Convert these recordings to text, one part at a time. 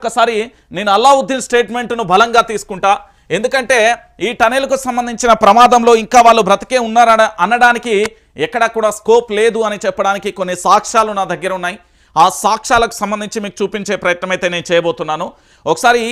ఒకసారి నేను అల్లావుద్దీన్ స్టేట్మెంట్ను బలంగా తీసుకుంటా. ఎందుకంటే ఈ టనెల్కు సంబంధించిన ప్రమాదంలో ఇంకా వాళ్ళు బ్రతికే ఉన్నారన అనడానికి ఎక్కడ కూడా స్కోప్ లేదు అని చెప్పడానికి కొన్ని సాక్ష్యాలు నా దగ్గర ఉన్నాయి. ఆ సాక్ష్యాలకు సంబంధించి మీకు చూపించే ప్రయత్నం అయితే నేను చేయబోతున్నాను. ఒకసారి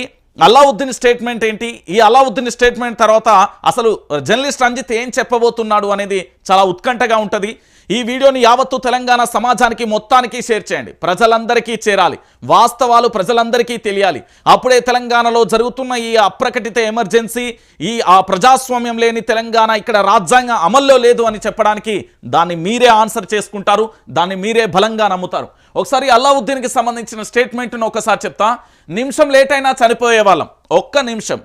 అల్లావుద్దీన్ స్టేట్మెంట్ ఏంటి? ఈ అల్లావుద్దీన్ స్టేట్మెంట్ తర్వాత అసలు జర్నలిస్ట్ రంజిత్ ఏం చెప్పబోతున్నాడు అనేది చాలా ఉత్కంఠగా ఉంటుంది. ఈ వీడియోని యావత్తు తెలంగాణ సమాజానికి మొత్తానికి షేర్ చేయండి. ప్రజలందరికీ చేరాలి. వాస్తవాలు ప్రజలందరికీ తెలియాలి. అప్పుడే తెలంగాణలో జరుగుతున్న ఈ అప్రకటిత ఎమర్జెన్సీ ఈ ఆ ప్రజాస్వామ్యం లేని తెలంగాణ ఇక్కడ రాజ్యాంగం అమల్లో లేదు అని చెప్పడానికి దాన్ని మీరే ఆన్సర్ చేసుకుంటారు దాన్ని మీరే బలంగా నమ్ముతారు. ఒకసారి అల్లావుద్దీన్కి సంబంధించిన స్టేట్మెంట్ను ఒకసారి చెప్తా. నిమిషం లేట్ అయినా చనిపోయే వాళ్ళం. ఒక్క నిమిషం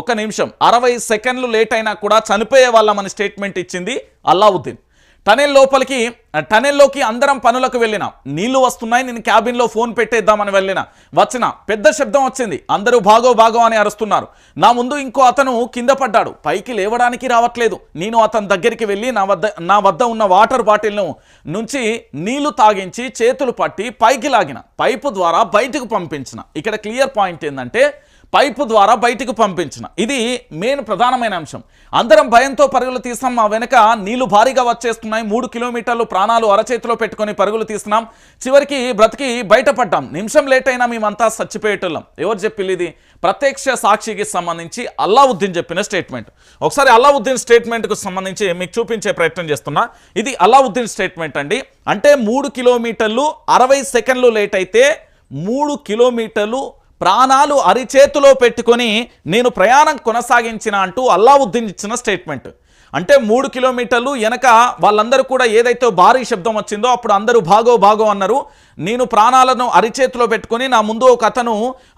ఒక నిమిషం అరవై సెకండ్లు లేట్ అయినా కూడా చనిపోయే వాళ్ళం అని స్టేట్మెంట్ ఇచ్చింది అల్లావుద్దీన్. టనెల్ లోపలికి టనెల్లోకి అందరం పనులకు వెళ్ళిన. నీళ్ళు వస్తున్నాయి నేను క్యాబిన్లో ఫోన్ పెట్టేద్దామని వెళ్ళిన. వచ్చిన. పెద్ద శబ్దం వచ్చింది. అందరూ బాగో భాగో అని అరుస్తున్నారు. నా ముందు ఇంకో అతను కింద పడ్డాడు. పైకి లేవడానికి రావట్లేదు. నేను అతని దగ్గరికి వెళ్ళి నా వద్ద నా వద్ద ఉన్న వాటర్ బాటిల్ను నుంచి నీళ్ళు తాగించి చేతులు పట్టి పైకి లాగిన. పైపు ద్వారా బయటకు పంపించిన. ఇక్కడ క్లియర్ పాయింట్ ఏంటంటే పైపు ద్వారా బయటికి పంపించిన. ఇది మెయిన్ ప్రధానమైన అంశం. అందరం భయంతో పరుగులు తీస్తాం మా వెనక నీళ్ళు భారీగా వచ్చేస్తున్నాయి మూడు కిలోమీటర్లు ప్రాణాలు అరచేతిలో పెట్టుకొని పరుగులు తీస్తున్నాం చివరికి బ్రతికి బయటపడ్డాం. నిమిషం లేట్ అయినా మేమంతా చచ్చిపోయేటోళ్ళం ఎవరు చెప్పింది ఇది? ప్రత్యక్ష సాక్షికి సంబంధించి అల్లావుద్దీన్ చెప్పిన స్టేట్మెంట్. ఒకసారి అల్లావుద్దీన్ స్టేట్మెంట్కు సంబంధించి మీకు చూపించే ప్రయత్నం చేస్తున్నా. ఇది అల్లావుద్దీన్ స్టేట్మెంట్ అండి. అంటే మూడు కిలోమీటర్లు అరవై సెకండ్లు లేట్ అయితే మూడు కిలోమీటర్లు ప్రాణాలు అరిచేతిలో పెట్టుకొని నేను ప్రయాణం కొనసాగించిన అంటూ అల్లావుద్దీన్ ఇచ్చిన స్టేట్మెంట్. అంటే మూడు కిలోమీటర్లు వెనక వాళ్ళందరూ కూడా ఏదైతే భారీ శబ్దం వచ్చిందో అప్పుడు అందరూ భాగో భాగో అన్నారు. నేను ప్రాణాలను అరిచేతిలో పెట్టుకొని నా ముందు ఒక అతను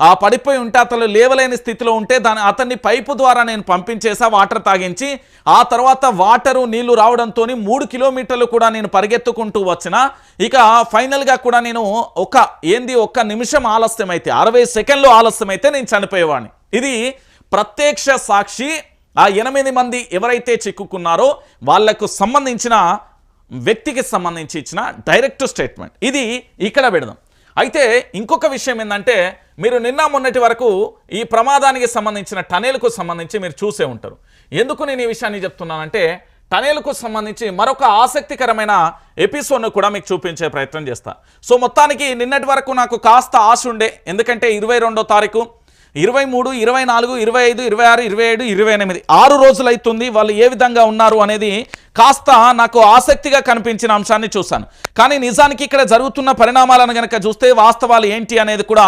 ఆ పడిపోయి ఉంటే అతను లేవలేని స్థితిలో ఉంటే దాని అతన్ని పైపు ద్వారా నేను పంపించేసా వాటర్ తాగించి. ఆ తర్వాత వాటరు నీళ్ళు రావడంతో మూడు కిలోమీటర్లు కూడా నేను పరిగెత్తుకుంటూ వచ్చిన. ఇక ఫైనల్గా కూడా నేను ఒక ఏంది ఒక్క నిమిషం ఆలస్యం అయితే అరవై సెకండ్లు ఆలస్యం అయితే నేను చనిపోయేవాడిని. ఇది ప్రత్యక్ష సాక్షి ఆ ఎనిమిది మంది ఎవరైతే చిక్కుకున్నారో వాళ్ళకు సంబంధించిన వ్యక్తికి సంబంధించి ఇచ్చిన డైరెక్ట్ స్టేట్మెంట్. ఇది ఇక్కడ పెడదాం. అయితే ఇంకొక విషయం ఏంటంటే మీరు నిన్న మొన్నటి వరకు ఈ ప్రమాదానికి సంబంధించిన టనెల్కు సంబంధించి మీరు చూసే ఉంటారు. ఎందుకు నేను ఈ విషయాన్ని చెప్తున్నానంటే టనెల్కు సంబంధించి మరొక ఆసక్తికరమైన ఎపిసోడ్ను కూడా మీకు చూపించే ప్రయత్నం చేస్తా. సో మొత్తానికి నిన్నటి వరకు నాకు కాస్త ఆశ ఉండే ఎందుకంటే ఇరవై రెండో తారీఖు ఇరవై మూడు ఇరవై నాలుగు ఇరవై ఐదు ఇరవై ఆరు ఇరవై ఏడు ఇరవై ఎనిమిది. ఆరు రోజులైతుంది వాళ్ళు ఏ విధంగా ఉన్నారు అనేది కాస్త నాకు ఆసక్తిగా కనిపించిన అంశాన్ని చూశాను. కానీ నిజానికి ఇక్కడ జరుగుతున్న పరిణామాలను కనుక చూస్తే వాస్తవాలు ఏంటి అనేది కూడా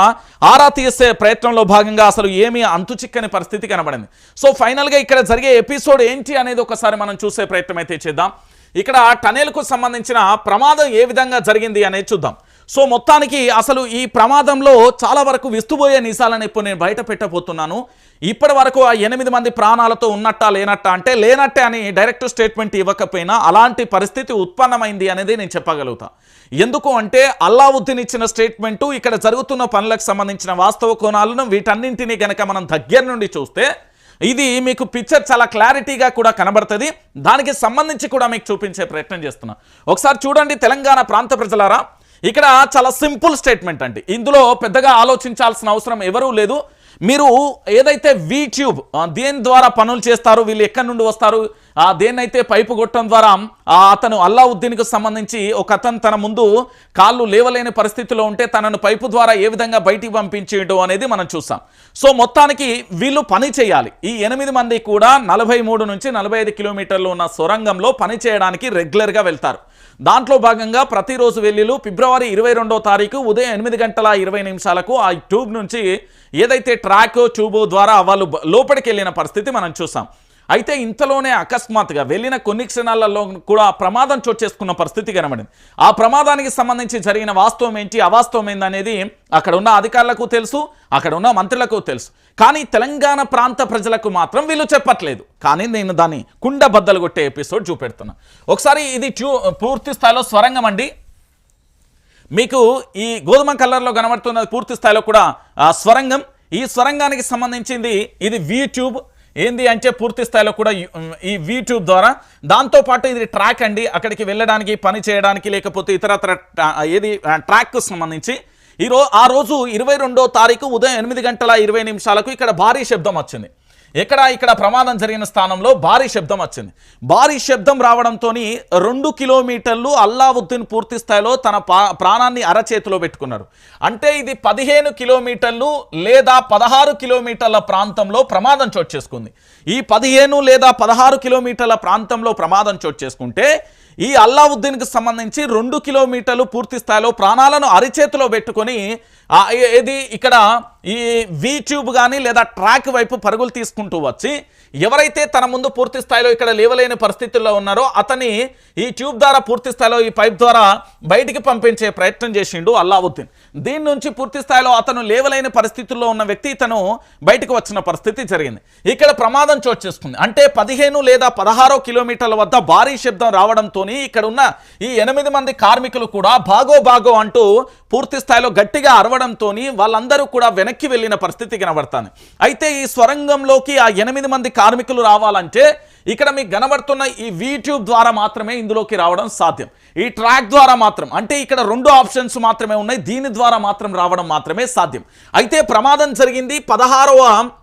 ఆరా తీసే ప్రయత్నంలో భాగంగా అసలు ఏమీ అంతు చిక్కని పరిస్థితి కనబడింది. సో ఫైనల్గా ఇక్కడ జరిగే ఎపిసోడ్ ఏంటి అనేది ఒకసారి మనం చూసే ప్రయత్నం అయితే చేద్దాం. ఇక్కడ టనెల్కు సంబంధించిన ప్రమాదం ఏ విధంగా జరిగింది అనేది చూద్దాం. సో మొత్తానికి అసలు ఈ ప్రమాదంలో చాలా వరకు విస్తుపోయే నిజాలను ఇప్పుడు నేను బయట పెట్టబోతున్నాను. ఇప్పటి వరకు ఆ ఎనిమిది మంది ప్రాణాలతో ఉన్నట్టా లేనట్టా అంటే లేనట్టే అని డైరెక్ట్ స్టేట్మెంట్ ఇవ్వకపోయినా అలాంటి పరిస్థితి ఉత్పన్నమైంది అనేది నేను చెప్పగలుగుతా. ఎందుకు అంటే అల్లావుద్దీన్ ఇచ్చిన స్టేట్మెంటు ఇక్కడ జరుగుతున్న పనులకు సంబంధించిన వాస్తవ కోణాలను వీటన్నింటినీ గనక మనం దగ్గర నుండి చూస్తే ఇది మీకు పిక్చర్ చాలా క్లారిటీగా కూడా కనబడుతుంది. దానికి సంబంధించి కూడా మీకు చూపించే ప్రయత్నం చేస్తున్నా. ఒకసారి చూడండి తెలంగాణ ప్రాంత ప్రజలారా. ఇక్కడ చాలా సింపుల్ స్టేట్మెంట్ అండి. ఇందులో పెద్దగా ఆలోచించాల్సిన అవసరం ఎవరూ లేదు. మీరు ఏదైతే వీట్యూబ్ దేని ద్వారా పనులు చేస్తారు వీళ్ళు ఎక్కడి నుండి వస్తారు ఆ దేన్నైతే పైపు కొట్టడం ద్వారా అతను అల్లావుద్దీన్కు సంబంధించి ఒక అతను తన ముందు కాళ్ళు లేవలేని పరిస్థితిలో ఉంటే తనను పైపు ద్వారా ఏ విధంగా బయటికి పంపించేయడం అనేది మనం చూసాం. సో మొత్తానికి వీళ్ళు పని చేయాలి. ఈ ఎనిమిది మంది కూడా నలభై మూడు నుంచి నలభై ఐదు కిలోమీటర్లు ఉన్న సొరంగంలో పని చేయడానికి రెగ్యులర్గా వెళ్తారు. దాంట్లో భాగంగా ప్రతిరోజు వెళ్ళిలు ఫిబ్రవరి ఇరవై రెండో తారీఖు ఉదయం ఎనిమిది గంటల ఇరవై నిమిషాలకు ఆ ట్యూబ్ నుంచి ఏదైతే ట్రాక్ ట్యూబ్ ద్వారా వాళ్ళు లోపలికి వెళ్ళిన పరిస్థితి మనం చూసాం. అయితే ఇంతలోనే అకస్మాత్తుగా వెళ్ళిన కొన్ని క్షణాలలో కూడా ప్రమాదం చోటు చేసుకున్న పరిస్థితి కనబడింది. ఆ ప్రమాదానికి సంబంధించి జరిగిన వాస్తవం ఏంటి అవాస్తవం ఏంటి అనేది అక్కడ ఉన్న అధికారులకు తెలుసు అక్కడ ఉన్న మంత్రులకు తెలుసు. కానీ తెలంగాణ ప్రాంత ప్రజలకు మాత్రం వీళ్ళు చెప్పట్లేదు. కానీ నేను దాన్ని కుండ బద్దలు కొట్టే ఎపిసోడ్ చూపెడుతున్నా. ఒకసారి ఇది ట్యూ పూర్తి స్థాయిలో స్వరంగం అండి. మీకు ఈ గోధుమ కలర్లో కనబడుతున్నది పూర్తి స్థాయిలో కూడా స్వరంగం. ఈ స్వరంగానికి సంబంధించింది ఇది వీట్యూబ్ ఏంది అంటే పూర్తి స్థాయిలో కూడా ఈ- యూట్యూబ్ వీట్యూబ్ ద్వారా. దాంతోపాటు ఇది ట్రాక్ అండి. అక్కడికి వెళ్ళడానికి పని చేయడానికి లేకపోతే ఇతరత్ర ఏది ట్రాక్కు సంబంధించి. ఈ ఆ రోజు ఇరవై రెండో తారీఖు ఉదయం ఎనిమిది గంటల ఇరవై నిమిషాలకు ఇక్కడ భారీ శబ్దం వచ్చింది. ఎక్కడ ఇక్కడ ప్రమాదం జరిగిన స్థానంలో భారీ శబ్దం వచ్చింది. భారీ శబ్దం రావడంతో రెండు కిలోమీటర్లు అల్లావుద్దీన్ పూర్తి స్థాయిలో తన పా- ప్రాణాన్ని అరచేతిలో పెట్టుకున్నారు అంటే ఇది పదిహేను కిలోమీటర్లు లేదా పదహారు కిలోమీటర్ల ప్రాంతంలో ప్రమాదం చోటు చేసుకుంది. ఈ పదిహేను లేదా పదహారు కిలోమీటర్ల ప్రాంతంలో ప్రమాదం చోటు చేసుకుంటే ఈ అల్లావుద్దీన్కి సంబంధించి రెండు కిలోమీటర్లు పూర్తి స్థాయిలో ప్రాణాలను అరిచేతిలో పెట్టుకొని ఇది ఇక్కడ ఈ వీట్యూబ్ కానీ లేదా ట్రాక్ వైపు పరుగులు తీసుకుంటూ వచ్చి ఎవరైతే తన ముందు పూర్తి స్థాయిలో ఇక్కడ లేవలేని పరిస్థితుల్లో ఉన్నారో అతని ఈ ట్యూబ్ ద్వారా పూర్తి స్థాయిలో ఈ పైప్ ద్వారా బయటికి పంపించే ప్రయత్నం చేసిండు అల్లావుద్దీన్. దీని నుంచి పూర్తి స్థాయిలో అతను లేవలేని పరిస్థితుల్లో ఉన్న వ్యక్తి ఇతను బయటకు వచ్చిన పరిస్థితి జరిగింది. ఇక్కడ ప్రమాదం చోటు చేసుకుంది. అంటే పదిహేను లేదా పదహారో కిలోమీటర్ల వద్ద భారీ శబ్దం రావడంతో ఇక్కడ ఉన్న ఈ ఎనిమిది మంది కార్మికులు కూడా బాగో బాగో అంటూ పూర్తి స్థాయిలో గట్టిగా రావడంతో వాళ్ళందరూ కూడా వెనక్కి వెళ్ళిన పరిస్థితి కనబడుతుంది. అయితే ఈ స్వరంగంలోకి ఆ ఎనిమిది మంది కార్మికులు రావాలంటే ఇక్కడ మీకు కనబడుతున్న ఈ వీట్యూబ్ ద్వారా మాత్రమే ఇందులోకి రావడం సాధ్యం. ఈ ట్రాక్ ద్వారా మాత్రం అంటే ఇక్కడ రెండు ఆప్షన్స్ మాత్రమే ఉన్నాయి దీని ద్వారా మాత్రం రావడం మాత్రమే సాధ్యం. అయితే ప్రమాదం జరిగింది పదహారవ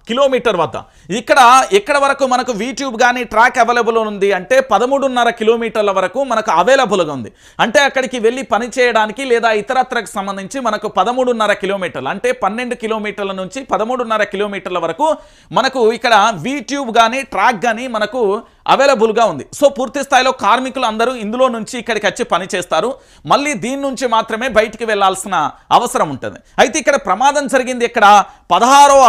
కిలోమీటర్ వద్ద. ఇక్కడ ఎక్కడ వరకు మనకు వీట్యూబ్ కానీ ట్రాక్ అవైలబుల్ ఉంది అంటే పదమూడున్నర కిలోమీటర్ల వరకు మనకు అవైలబుల్గా ఉంది. అంటే అక్కడికి వెళ్ళి పని చేయడానికి లేదా ఇతరత్రకు సంబంధించి మనకు పదమూడున్నర కిలోమీటర్లు అంటే పన్నెండు కిలోమీటర్ల నుంచి పదమూడున్నర కిలోమీటర్ల వరకు మనకు ఇక్కడ వీట్యూబ్ కానీ ట్రాక్ కానీ మనకు అవైలబుల్గా ఉంది. సో పూర్తి స్థాయిలో కార్మికులు అందరూ ఇందులో నుంచి ఇక్కడికి వచ్చి పని చేస్తారు. మళ్ళీ దీని నుంచి మాత్రమే బయటికి వెళ్ళాల్సిన అవసరం ఉంటుంది. అయితే ఇక్కడ ప్రమాదం జరిగింది ఇక్కడ పదహారవ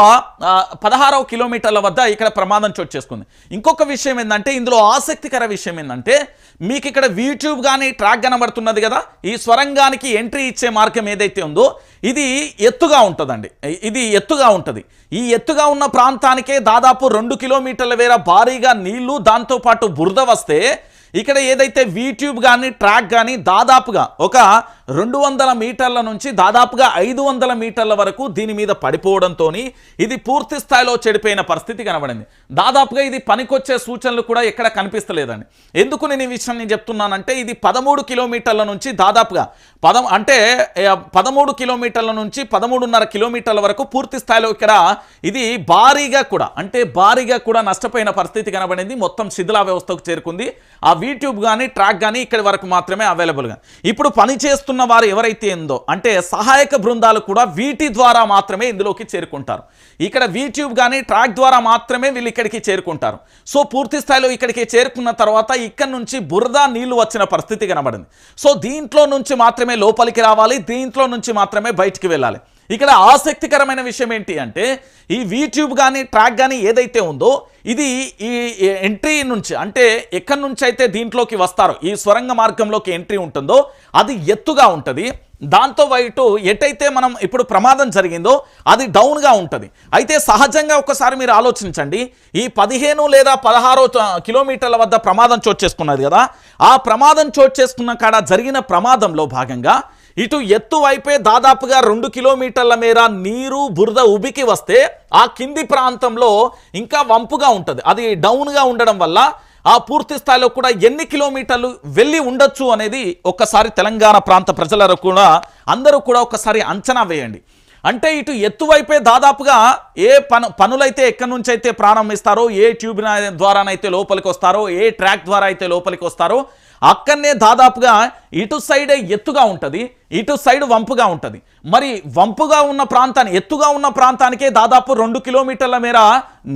పదహారవ కిలోమీటర్ల వద్ద ఇక్కడ ప్రమాదం చోటు చేసుకుంది. ఇంకొక విషయం ఏంటంటే ఇందులో ఆసక్తికర విషయం ఏంటంటే మీకు ఇక్కడ యూట్యూబ్ కానీ ట్రాక్ కనబడుతున్నది కదా ఈ స్వరంగానికి ఎంట్రీ ఇచ్చే మార్గం ఏదైతే ఉందో ఇది ఎత్తుగా ఉంటుందండి. ఇది ఎత్తుగా ఉంటుంది. ఈ ఎత్తుగా ఉన్న ప్రాంతానికే దాదాపు రెండు కిలోమీటర్ల వేర భారీగా నీళ్ళు దాంతోపాటు బురద వస్తే ఇక్కడ ఏదైతే వీట్యూబ్ కానీ ట్రాక్ కానీ దాదాపుగా ఒక రెండు వందల మీటర్ల నుంచి దాదాపుగా ఐదు వందల మీటర్ల వరకు దీని మీద పడిపోవడంతో ఇది పూర్తి స్థాయిలో చెడిపోయిన పరిస్థితి కనబడింది. దాదాపుగా ఇది పనికొచ్చే సూచనలు కూడా ఎక్కడ కనిపిస్తలేదండి. ఎందుకు నేను ఈ విషయం నేను చెప్తున్నానంటే ఇది పదమూడు కిలోమీటర్ల నుంచి దాదాపుగా పదం అంటే పదమూడు కిలోమీటర్ల నుంచి పదమూడున్నర కిలోమీటర్ల వరకు పూర్తి స్థాయిలో ఇక్కడ ఇది భారీగా కూడా అంటే భారీగా కూడా నష్టపోయిన పరిస్థితి కనబడింది. మొత్తం శిథిలా వ్యవస్థకు చేరుకుంది. ఆ వీట్యూబ్ కానీ ట్రాక్ కానీ ఇక్కడి వరకు మాత్రమే అవైలబుల్గా. ఇప్పుడు పని చేస్తున్న వారు ఎవరైతే ఉందో అంటే సహాయక బృందాలు కూడా వీటి ద్వారా మాత్రమే ఇందులోకి చేరుకుంటారు. ఇక్కడ వీట్యూబ్ కానీ ట్రాక్ ద్వారా మాత్రమే వీళ్ళు ఇక్కడికి చేరుకుంటారు. సో పూర్తి స్థాయిలో ఇక్కడికి చేరుకున్న తర్వాత ఇక్కడ నుంచి బురద నీళ్ళు వచ్చిన పరిస్థితి కనబడింది. సో దీంట్లో నుంచి మాత్రమే లోపలికి రావాలి దీంట్లో నుంచి మాత్రమే బయటికి వెళ్ళాలి. ఇక్కడ ఆసక్తికరమైన విషయం ఏంటి అంటే ఈ వీట్యూబ్ కానీ ట్రాక్ కానీ ఏదైతే ఉందో ఇది ఈ ఎంట్రీ నుంచి అంటే ఎక్కడి నుంచి అయితే దీంట్లోకి వస్తారో ఈ స్వరంగ మార్గంలోకి ఎంట్రీ ఉంటుందో అది ఎత్తుగా ఉంటుంది. దాంతో వైటు ఎటైతే మనం ఇప్పుడు ప్రమాదం జరిగిందో అది డౌన్గా ఉంటుంది. అయితే సహజంగా ఒకసారి మీరు ఆలోచించండి. ఈ పదిహేను లేదా పదహారో కిలోమీటర్ల వద్ద ప్రమాదం చోటు చేసుకున్నది కదా. ఆ ప్రమాదం చోటు చేసుకున్న కాడ జరిగిన ప్రమాదంలో భాగంగా ఇటు ఎత్తు వైపే దాదాపుగా రెండు కిలోమీటర్ల మేర నీరు బురద ఉబికి వస్తే ఆ కింది ప్రాంతంలో ఇంకా వంపుగా ఉంటుంది. అది డౌన్గా ఉండడం వల్ల ఆ పూర్తి స్థాయిలో కూడా ఎన్ని కిలోమీటర్లు వెళ్ళి ఉండొచ్చు అనేది ఒక్కసారి తెలంగాణ ప్రాంత ప్రజలకు కూడా అందరూ కూడా ఒకసారి అంచనా వేయండి. అంటే ఇటు ఎత్తువైపే దాదాపుగా ఏ పను పనులైతే ఎక్కడి నుంచి అయితే ప్రారంభిస్తారో ఏ ట్యూబ్ ద్వారానైతే లోపలికి వస్తారో ఏ ట్రాక్ ద్వారా అయితే లోపలికి వస్తారో అక్కడనే దాదాపుగా ఇటు సైడే ఎత్తుగా ఉంటుంది ఇటు సైడ్ వంపుగా ఉంటుంది. మరి వంపుగా ఉన్న ప్రాంతాన్ని ఎత్తుగా ఉన్న ప్రాంతానికే దాదాపు రెండు కిలోమీటర్ల మేర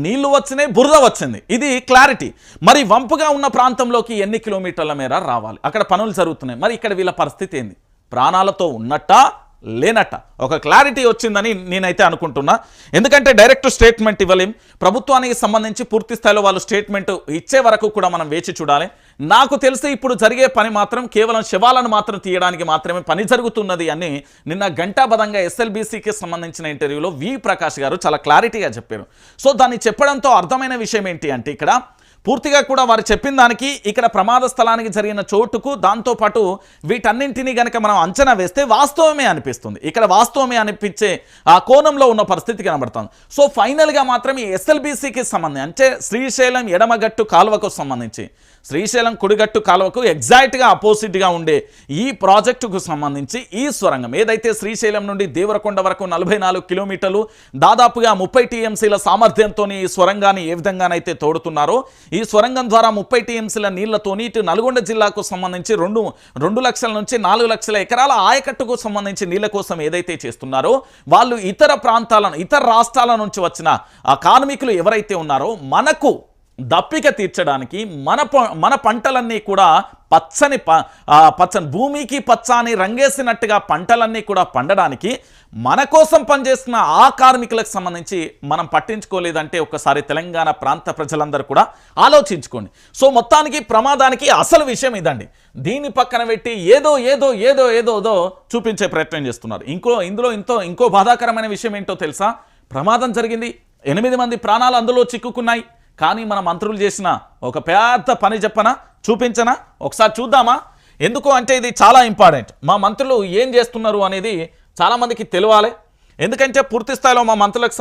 నీళ్ళు వచ్చినాయి బురద వచ్చింది. ఇది క్లారిటీ. మరి వంపుగా ఉన్న ప్రాంతంలోకి ఎన్ని కిలోమీటర్ల మేర రావాలి? అక్కడ పనులు జరుగుతున్నాయి. మరి ఇక్కడ వీళ్ళ పరిస్థితి ఏంది? ప్రాణాలతో ఉన్నట్టా లేనట్ట. ఒక క్లారిటీ వచ్చిందని నేనైతే అనుకుంటున్నా. ఎందుకంటే డైరెక్ట్ స్టేట్మెంట్ ఇవ్వలేం. ప్రభుత్వానికి సంబంధించి పూర్తి స్థాయిలో వాళ్ళు స్టేట్మెంట్ ఇచ్చే వరకు కూడా మనం వేచి చూడాలి. నాకు తెలిసి ఇప్పుడు జరిగే పని మాత్రం కేవలం శవాలను మాత్రం తీయడానికి మాత్రమే పని జరుగుతున్నది అని నిన్న గంటాబద్ధంగా ఎస్ఎల్బీసీకి సంబంధించిన ఇంటర్వ్యూలో వి ప్రకాష్ గారు చాలా క్లారిటీగా చెప్పారు. సో దాన్ని చెప్పడంతో అర్థమైన విషయం ఏంటి అంటే ఇక్కడ పూర్తిగా కూడా వారు చెప్పిన దానికి ఇక్కడ ప్రమాద స్థలానికి జరిగిన చోటుకు దాంతోపాటు వీటన్నింటినీ గనక మనం అంచనా వేస్తే వాస్తవమే అనిపిస్తుంది. ఇక్కడ వాస్తవమే అనిపించే ఆ కోణంలో ఉన్న పరిస్థితి కనబడుతుంది. సో ఫైనల్గా మాత్రం ఈ ఎస్ఎల్బీసీకి సంబంధించి అంటే శ్రీశైలం ఎడమగట్టు కాలువకు సంబంధించి శ్రీశైలం కుడిగట్టు కాలువకు ఎగ్జాక్ట్గా అపోజిట్గా ఉండే ఈ ప్రాజెక్టుకు సంబంధించి ఈ సొరంగం ఏదైతే శ్రీశైలం నుండి దేవరకొండ వరకు నలభై నాలుగు కిలోమీటర్లు దాదాపుగా ముప్పై టీఎంసీల సామర్థ్యంతో ఈ సొరంగాన్ని ఏ విధంగానైతే తోడుతున్నారో ఈ సొరంగం ద్వారా ముప్పై టీఎంసీల నీళ్ళతోని ఇటు నల్గొండ జిల్లాకు సంబంధించి రెండు రెండు లక్షల నుంచి నాలుగు లక్షల ఎకరాల ఆయకట్టుకు సంబంధించి నీళ్ళ కోసం ఏదైతే చేస్తున్నారో వాళ్ళు ఇతర ప్రాంతాలను ఇతర రాష్ట్రాల నుంచి వచ్చిన ఆ కార్మికులు ఎవరైతే ఉన్నారో మనకు దప్పిక తీర్చడానికి మన ప- మన పంటలన్నీ కూడా పచ్చని ప పచ్చని భూమికి పచ్చని రంగేసినట్టుగా పంటలన్నీ కూడా పండడానికి మన కోసం పనిచేస్తున్న ఆ కార్మికులకు సంబంధించి మనం పట్టించుకోలేదంటే ఒకసారి తెలంగాణ ప్రాంత ప్రజలందరూ కూడా ఆలోచించుకోండి. సో మొత్తానికి ప్రమాదానికి అసలు విషయం ఇదండి. దీన్ని పక్కన పెట్టి ఏదో ఏదో ఏదో ఏదోదో చూపించే ప్రయత్నం చేస్తున్నారు. ఇంకో ఇందులో ఇంతో ఇంకో బాధాకరమైన విషయం ఏంటో తెలుసా? ప్రమాదం జరిగింది. ఎనిమిది మంది ప్రాణాలు అందులో చిక్కుకున్నాయి. కానీ మన మంత్రులు చేసిన ఒక పెద్ద పని చెప్పనా? చూపించనా? ఒకసారి చూద్దామా? ఎందుకు అంటే ఇది చాలా ఇంపార్టెంట్. మా మంత్రులు ఏం చేస్తున్నారు అనేది చాలామందికి తెలియాలి. ఎందుకంటే పూర్తి స్థాయిలో మా మంత్రులకు